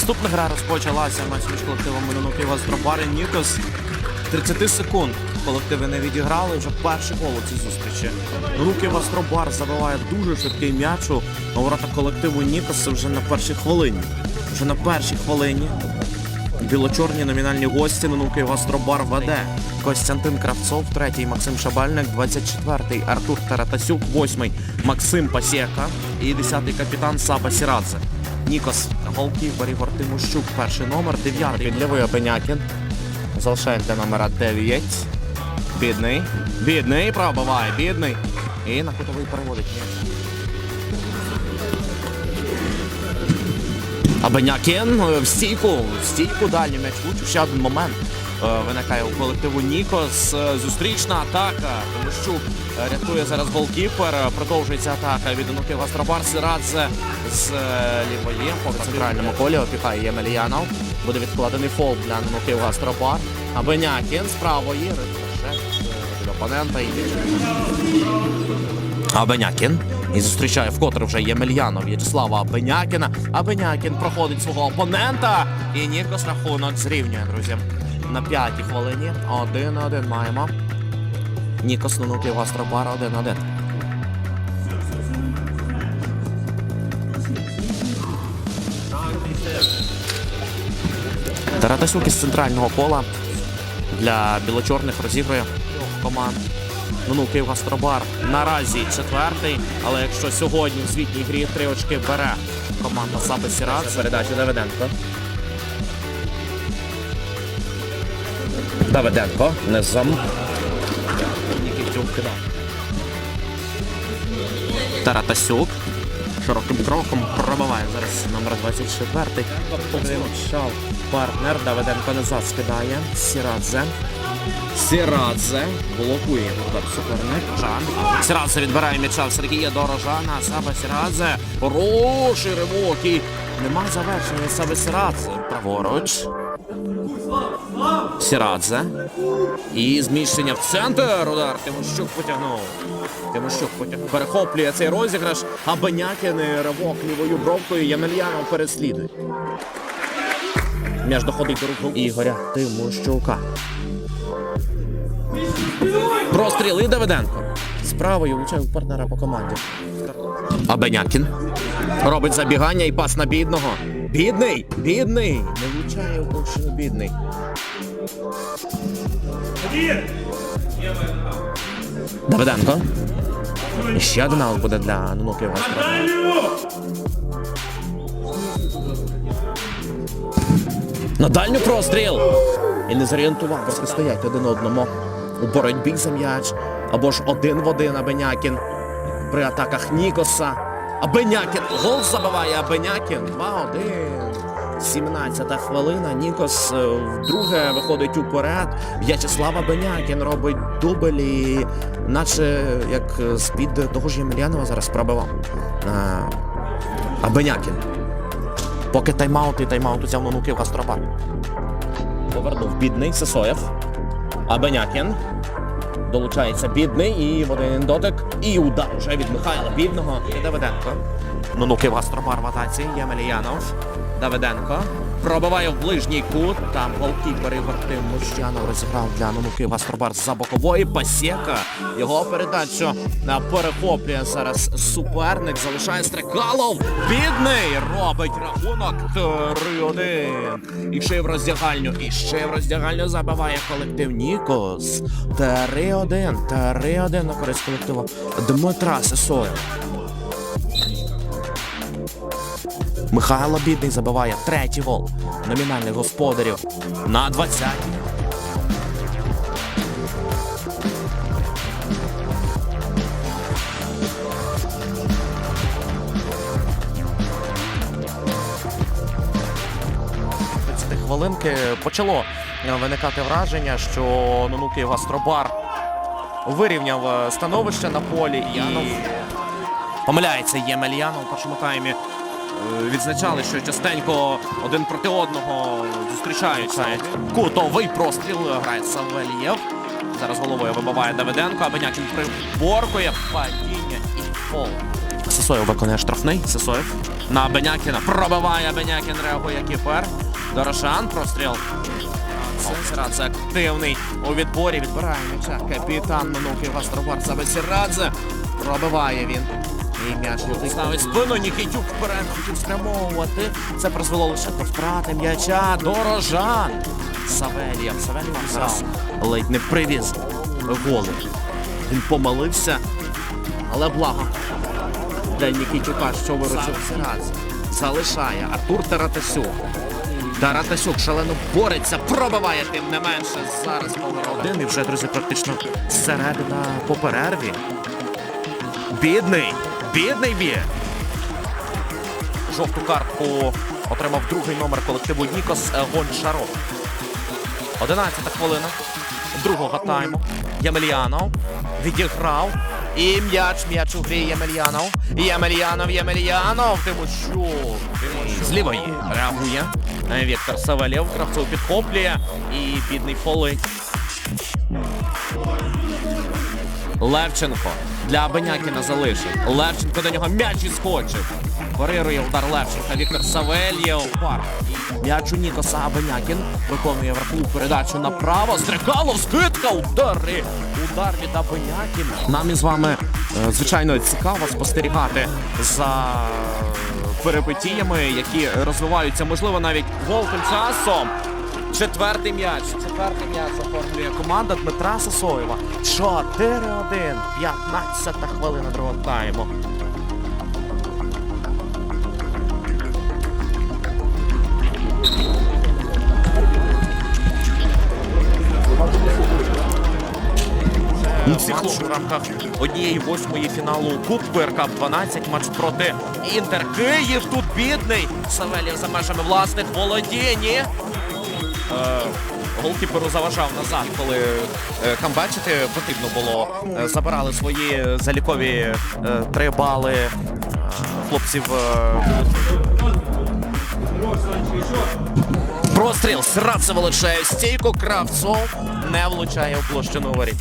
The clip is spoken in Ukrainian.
Наступна гра розпочалася матч між колективом Минонуки Гастробари Нікос. 30 секунд колективи не відіграли вже перший гол у цій зустрічі. Руки Вастробар забиває дуже швидкий м'яч у ворота колективу Нікос вже на першій хвилині. Вже на першій хвилині білочорні номінальні гості Нунуки Гастробар веде. Костянтин Кравцов, третій, Максим Шабальник, 24-й, Артур Таратасюк, восьмий, Максим Пасєка і 10-й капітан Саба Сірадзе. Нікос, голкіпер Ігор Тимощук, перший номер, дев'ятий. Підлівий Опенякін. Для номера 9. Бідний. Бідний, пробиває, бідний. І на кутовий переводить. Абенякін в стійку, в стійку дальній м'яч. Ще один момент виникає у колективу Нікос. Е, Зустрічна атака. Тимощук е, рятує зараз голкіпер. Е, Продовжується атака від Онуки Гастробар. Сирадзе з е, лівої по центральному колі опікає Ємельянов. Буде відкладений фол для Онуки Гастробар. Абенякін з правої. Рикошет е, від опонента. І Абенякін. І зустрічає вкотре вже Ємельянов В'ячеслава Абенякіна. Абенякін проходить свого опонента. І Нікос рахунок зрівнює, друзі. На п'ятій хвилині. Один-один маємо. Нікос Нунуків Гастробар один-один. Таратасюк із центрального кола для білочорних розігрує команд. Ну, Київ Гастробар наразі четвертий, але якщо сьогодні в звітній грі три очки бере команда Саби Сірат, передача Давиденко. Давиденко низом. Таратасюк. Широким кроком пробиває зараз номер 24. Почав партнер. Давиденко назад скидає. Сірадзе. Сірадзе блокує удар суперник. Жан. Сірадзе відбирає м'яча в Сергія Дорожана. Саба Сірадзе. Хороший ривок. І нема завершення Саби Сірадзе. Праворуч. Сірадзе. І зміщення в центр. Удар. Тимощук потягнув. Тимощук потягнув. Перехоплює цей розіграш. А Бенякін ривок лівою бровкою. Ємельянов переслідує. М'яч доходить до рук Ігоря Тимощука. Простріл і Давиденко. З правою влучає в партнера по команді. Абенякін. Робить забігання і пас на бідного. Бідний! Бідний! Не влучає в площину бідний. Давиденко. І ще один аут буде для Нунуків На дальню простріл! І не зорієнтував, просто стоять один одному у боротьбі за м'яч. Або ж один в один Абенякін при атаках Нікоса. Абенякін гол забиває Абенякін. 2-1. 17 хвилина. Нікос е, вдруге виходить уперед. В'ячеслав Абенякін робить дубль і наче як з-під того ж Ємельянова зараз пробивав. Е, Абенякін. Поки тайм-аут і тайм-аут взяв Нонуків Гастробар. Повернув бідний Сесоєв. Абенякін. Долучається бідний і в один дотик. І удар уже від Михайла Бідного. І Давиденко. Нунуків Гастробар в атаці. Ємельянов. Давиденко. Пробиває в ближній кут. Там голкіпер Ігор Тимощанов розіграв для Нунуків Гастробар з-за бокової. Пасєка. Його передачу перехоплює зараз суперник. Залишає Стрекалов. Бідний робить рахунок 3-1. І ще в роздягальню. І ще в роздягальню забиває колектив Нікос. 3-1. 3-1 на користь колективу Дмитра Сесоєва. Михайло Бідний забиває третій гол номінальних господарів на 20-й. хвилинки почало е, виникати враження, що Нунуки Гастробар вирівняв е, становище на полі. Янов помиляється Ємельянов у першому таймі. Е, Відзначали, що частенько один проти одного зустрічаються. Кутовий простріл грає Савельєв. Зараз головою вибиває Давиденко, а Бенякін приборкує падіння і фол. Сосоєв виконує штрафний. Сосоєв на Бенякіна. Пробиває Бенякін, реагує кіпер. Дорошан, простріл. Серадзе активний у відборі. Відбирає м'яча. Капітан Мануки Гастробар Сабесірадзе. Пробиває він. І м'яч летить. ставить спину. Нікітюк вперед хотів спрямовувати. Це призвело лише до втрати м'яча. Дорожан. Савелієв. Савелієв зараз ледь не привіз голу. Він помилився, але благо. Для Нікітюка, що виручив Сирадзе. Залишає Артур Таратасюк. Таратасюк шалено бореться, пробиває тим не менше. Зараз. Один і вже, друзі, практично середина по перерві. Бідний, бідний б'є. Жовту картку отримав другий номер колективу Нікос е, Гончаров. 11 хвилина другого тайму. Ємельянов відіграв. І м'яч, м'яч у грі Ємельянов. Ємельянов, Ємельянов. Тимощук. З лівої реагує. Віктор Савельєв. Кравцов підхоплює. І бідний полить. Левченко для Бенякіна залишить. Левченко до нього м'яч іскочив. Парирує удар Левченка. Віктор Савельєв. М'яч у Нікоса Бенякін виконує враху передачу направо. Стрикало, скидка, удари. Удар від Абенякіна. Нам із вами, е, звичайно, цікаво спостерігати за перипетіями, які розвиваються, можливо, навіть волким часом. Четвертий м'яч. Четвертий м'яч оформлює команда Дмитра Сосоєва. 4-1. 15 хвилина другого тайму. У цих хлопців в рамках однієї восьмої фіналу Кубку РК 12 матч проти Інтер Київ. Тут бідний Савелєв за межами власних володінь. Е, голкіперу заважав назад, коли е, камбачити потрібно було. Е, забирали свої залікові е, три бали е, хлопців. Е, Простріл Сравце вилучає стійку. Кравцов не влучає у площину воріт.